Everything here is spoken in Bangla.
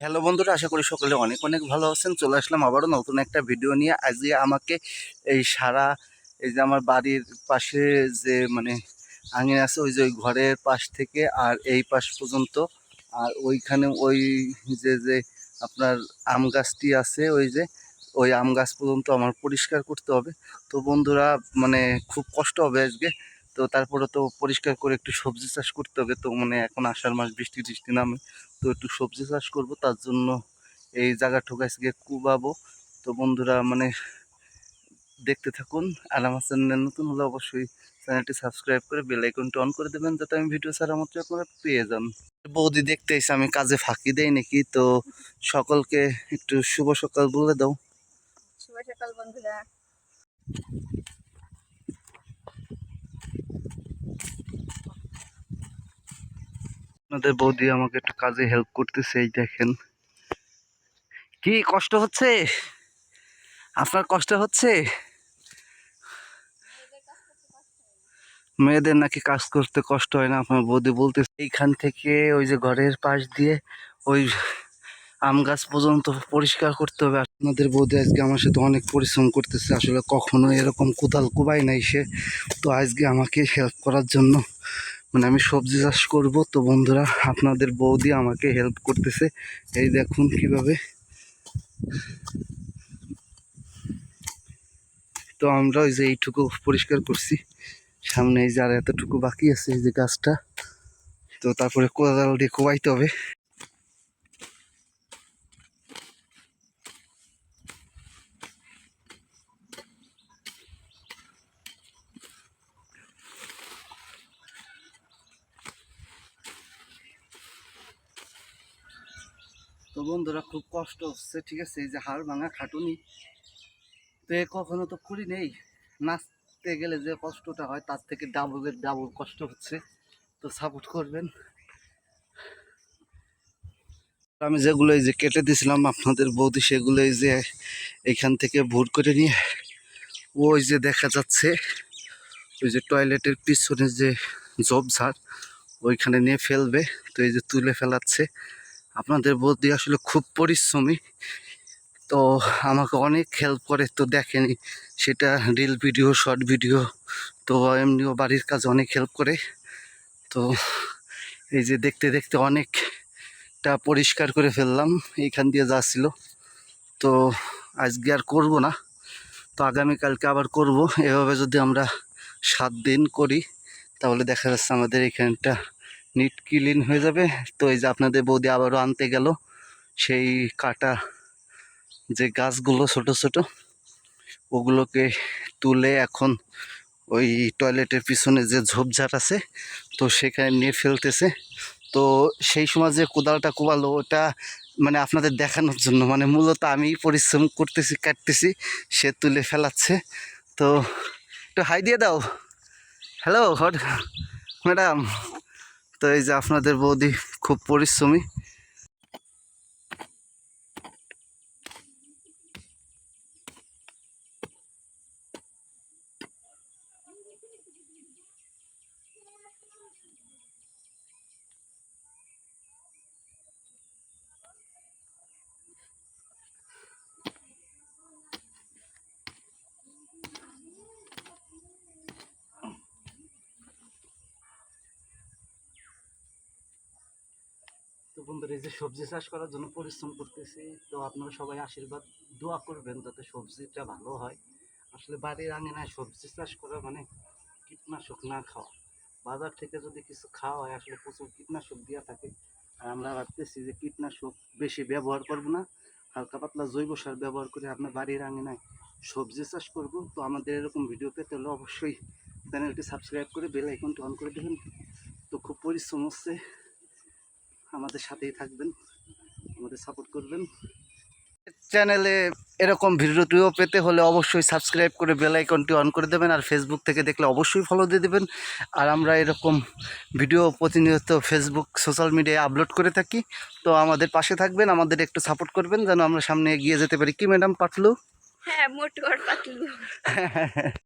হ্যালো বন্ধুরা, আশা করি সকলে অনেক অনেক ভালো আছেন। চলে আসলাম আবারও নতুন একটা ভিডিও নিয়ে। আজকে আমাকে এই সারা, এই যে আমার বাড়ির পাশে যে মানে আঙিন আছে, ওই যে ওই ঘরের পাশ থেকে আর এই পাশ পর্যন্ত, আর ওইখানে ওই যে যে আপনার আম গাছটি আছে, ওই যে, ওই আম গাছ পর্যন্ত আমার পরিষ্কার করতে হবে। তো বন্ধুরা মানে খুব কষ্ট হবে আজকে। তো তারপরে তো পরিষ্কার করে একটু সবজি চাষ করতে হবে। তো মানে এখন আষাঢ় মাস, বৃষ্টি টিষ্টি নামে। তো একটু সবজি চাষ করব, তার জন্য এই জায়গা ঠোকাইকে কুবাবো। তো বন্ধুরা মানে দেখতে থাকুন। আর আমার চ্যানেল নতুন হলে অবশ্যই চ্যানেলটি সাবস্ক্রাইব করে বেল আইকনটি অন করে দেবেন, যাতে আমি ভিডিও ছাড়া মাত্র আপনারা পেয়ে যান। বৌদি দেখতে এসে আমি কাজে ফাঁকি দেই নাকি? তো সকলকে একটু শুভ সকাল বলে দাও। শুভ সকাল বন্ধুরা। আপনাদের বৌদি আমাকে একটু কাজে হেল্প করতেছে, এই দেখেন। কি কষ্ট হচ্ছে? আপনার কষ্ট হচ্ছে? মেয়েদের নাকি কাজ করতে কষ্ট হয় না, আপনার বৌদি বলতে এইখান থেকে ওই যে ঘরের পাশ দিয়ে ওই আম গাছ পর্যন্ত পরিষ্কার করতে হবে। আপনাদের বৌদি আজকে আমার সাথে অনেক পরিশ্রম করতেছে, আসলে কখনো এরকম কোদাল কুবাই নাই সে। তো আজকে আমাকে হেল্প করার জন্য মানে আমি সবজি চাষ করব। তো বন্ধুরা, আপনাদের বৌদি আমাকে হেল্প করতেছে। এই দেখুন কীভাবে। তো আমরা ওই যে এইটুকু পরিষ্কার করছি। সামনে এই যে আর এতটুকু বাকি আছে, এই যে গাছটা। তো তারপরে কোদাল দিয়ে কোবাইতে হবে। তো বন্ধুরা খুব কষ্ট হচ্ছে, ঠিক আছে? এই যে হাড় ভাঙা খাটুনি। তো এ কখনো তো করি নেই। নাচতে গেলে যে কষ্টটা হয়, তার থেকে ডাবলের ডাবল কষ্ট হচ্ছে। তো সাপোর্ট করবেন। আমি যেগুলো এই যে কেটে দিয়েছিলাম আপনাদের বৌদি সেগুলো এই যে এখান থেকে ভোট করে নিয়ে, ওই যে দেখা যাচ্ছে, ওই যে টয়লেটের পিছনে যে ঝোপঝাড় ওইখানে নিয়ে ফেলবে। তো এই যে তুলে ফেলাচ্ছে। আপনাদের বৌদি আসলে খুব পরিশ্রমী। তো আমাকে অনেক হেল্প করে, তো দেখেনি, সেটা রিল ভিডিও শর্ট ভিডিও তো এমনিও বাড়ির কাজ অনেক হেল্প করে। তো এই যে দেখতে দেখতে অনেকটা পরিষ্কার করে ফেললাম, এইখান দিয়ে যাচ্ছিল তো আজকে আর করব না, তো আগামীকালকে আবার করব। এভাবে যদি আমরা সাত দিন করি, তাহলে দেখা যাচ্ছে আমাদের এখানটা নিট ক্লিন হয়ে যাবে। তো এই যে আপনাদের বৌদি আবারও আনতে গেল। সেই কাটা যে গাছগুলো ছোট ছোট, ওগুলোকে তুলে এখন ওই টয়লেটের পিছনে যে ঝোপঝাড় আছে, তো সেখানে নিয়ে ফেলতেছে। তো সেই সময় যে কোদালটা কোবালো, ওটা মানে আপনাদের দেখানোর জন্য মানে মূলত আমি পরিশ্রম করতেছি, কাটতেছি, সে তুলে ফেলাচ্ছে। তো একটু হাই দিয়ে দাও। Hello madam. তো এই যে আপনাদের বৌদি খুব পরিশ্রমী তো বন্ধুরা, এই যে সবজি চাষ করার জন্য পরিশ্রম করতেছি, তো আপনারা সবাই আশীর্বাদ, দোয়া করবেন যাতে সবজিটা ভালো হয়। আসলে বাড়ির আঙিনায় সবজি চাষ করা মানে কীটনাশক না খাওয়া। বাজার থেকে যদি কিছু খাওয়া হয়, আসলে প্রচুর কীটনাশক দেওয়া থাকে। আর আমরা ভাবতেছি যে কীটনাশক বেশি ব্যবহার করব না, হালকা পাতলা জৈব সার ব্যবহার করে আপনার বাড়ির আঙিনায় সবজি চাষ করব। তো আমাদের এরকম ভিডিও পেতে হলে অবশ্যই চ্যানেলটি সাবস্ক্রাইব করে বেল আইকনটি অন করে দেবেন। তো খুব পরিশ্রম হচ্ছে। আমাদের সাথেই থাকবেন আমাদের সাপোর্ট করবেন। চ্যানেলে এরকম ভিডিওটিও পেতে হলে অবশ্যই সাবস্ক্রাইব করে বেল আইকনটি অন করে দেবেন আর ফেসবুক থেকে দেখলে অবশ্যই ফলো দিয়ে দেবেন। আর আমরা এরকম ভিডিও প্রতিনিয়ত ফেসবুক সোশ্যাল মিডিয়ায় আপলোড করে থাকি। তো আমাদের পাশে থাকবেন আমাদের একটু সাপোর্ট করবেন যেন আমরা সামনে এগিয়ে যেতে পারি। কি ম্যাডাম পাটলু হ্যাঁ মোটু পাতলু।